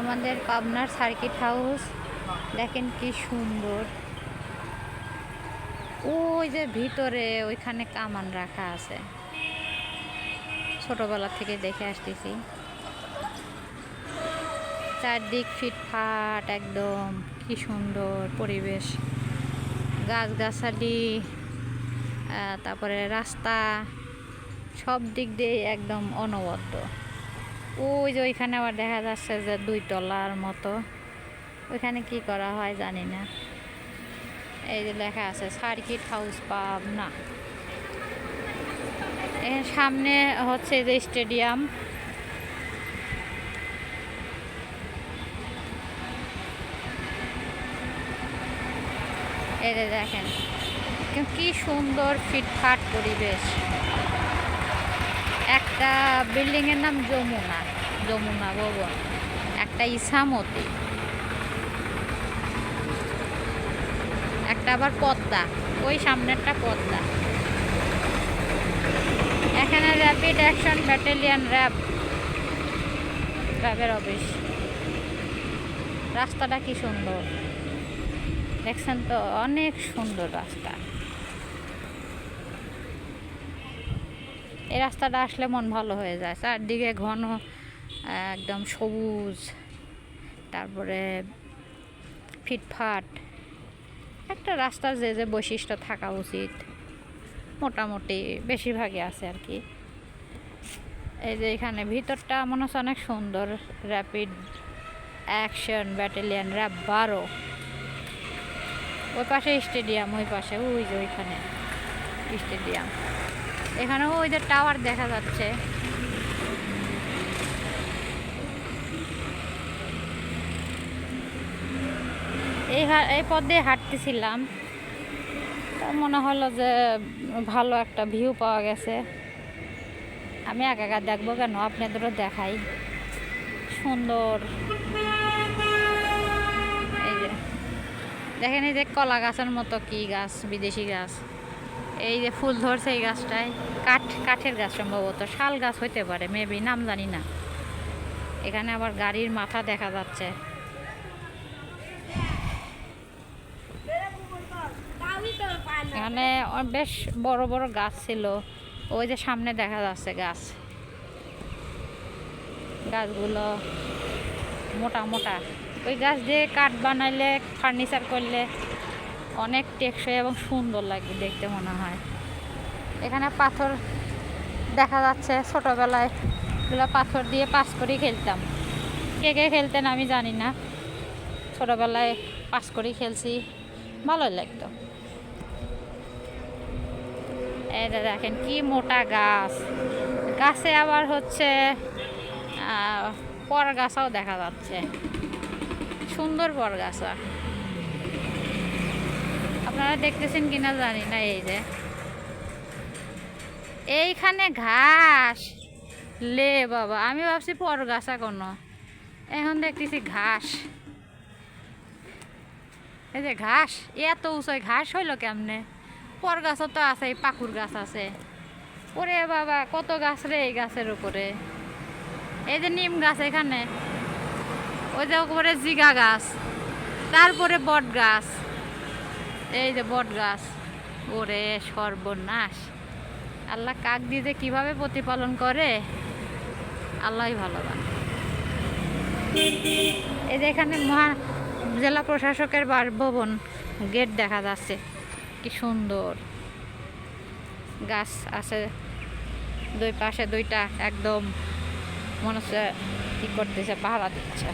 আমাদের পাবনার circuit house. দেখেন কি সুন্দর। ওই যে ভিতরে ওইখানে কামান রাখা আছে। ছোটবেলা থেকে দেখে আসতেছি। চারদিক ফিটফাট একদম। কি সুন্দর পরিবেশ। গাছগাছালি তারপরে রাস্তা। সব দিক দিয়ে একদম অনবদ্য। ওই যে ওইখানে আবার দেখা যাচ্ছে যে দুই তলার মতো। ওইখানে কি করা হয় জানি না। এই যে লেখা আছে, সার্কিট হাউস পাব না এর সামনে হচ্ছে যে স্টেডিয়াম। এই যে দেখেন কি- সুন্দর ফিটফাট পরিবেশ। একটা বিল্ডিং এর নাম যমুনা। যমুনা ভবন একটা ইসামতি একটা আবার পদ্মা। ওই সামনেরটা পদ্মা। এখানে র্যাপিড অ্যাকশন ব্যাটালিয়ান র্যাব র্যাবের অফিস রাস্তাটা কি সুন্দর। দেখছেন তো, অনেক সুন্দর রাস্তা। এই রাস্তাটা আসলে মন ভালো হয়ে যায়। চারদিকে ঘন একদম সবুজ, তারপরে ফিটফাট। একটা রাস্তার যে যে বৈশিষ্ট্য থাকা উচিত। মোটামুটি বেশিরভাগই আছে আর কি। এই যে এখানে ভিতরটা মনে হচ্ছে অনেক সুন্দর। র্যাপিড অ্যাকশন ব্যাটালিয়ান র্যাব বারো। ওই পাশে স্টেডিয়াম, ওই পাশে, ওই যে ওইখানে স্টেডিয়াম। এখানে ওই যে টাওয়ার দেখা যাচ্ছে। এই এই পথ দিয়ে হাঁটতেছিলাম। তা মনে হলো যে ভালো একটা ভিউ পাওয়া গেছে। আমি একা একা দেখব কেন? আপনাদেরও দেখাই। সুন্দর। এই যে, দেখেন এই যে কলা গাছের মতো কি গাছ, বিদেশি গাছ। এই যে ফুল ধরছে এই গাছটায়। কাঠ, কাঠের গাছ সম্ভবত। শাল গাছ হইতে পারে মেবি নাম জানি না। এখানে আবার গাড়ির মাথা দেখা যাচ্ছে। এখানে বেশ বড় বড় গাছ ছিল। ওই যে সামনে দেখা যাচ্ছে গাছ। গাছগুলো মোটা মোটা। ওই গাছ দিয়ে কাঠ বানাইলে, ফার্নিচার করলে অনেক টেকসই এবং সুন্দর লাগবে দেখতে মনে হয়। এখানে পাথর দেখা যাচ্ছে ছোটোবেলায়। এগুলো পাথর দিয়ে পাস করে খেলতাম। কে কে খেলতেন আমি জানি না। ছোটোবেলায় পাস করে খেলছি। ভালোই লাগতো। এটা দেখেন কি মোটা গাছ। গাছে আবার হচ্ছে আহ, পরগাছাও দেখা যাচ্ছে। সুন্দর পর পরগাছা আপনারা দেখতেছেন কিনা জানি না এই যে। এইখানে ঘাস। লে বাবা আমি ভাবছি পর পরগাছা কোনো। এখন দেখতেছি ঘাস। এই যে ঘাস এত উঁচুয় ঘাস হইল কেমনে? পর গাছও তো আছে পাকুর গাছ আছে। ওরে বাবা, কত গাছ রে এই গাছের উপরে। এই যে নিম গাছ এখানে, ওই যে উপরে জিগা গাছ, তারপরে বট গাছ। এই যে বট গাছ, ওরে সর্বনাশ। আল্লাহ কাক দিয়ে যে কীভাবে প্রতিপালন করে, আল্লাহই জানে। এই যে এখানে মহা জেলা প্রশাসকের বাসভবন গেট দেখা যাচ্ছে। কি সুন্দর। গাছ আছে দুই পাশে দুইটা একদম মনে হচ্ছে কি করতেছে পাহারা দিচ্ছে।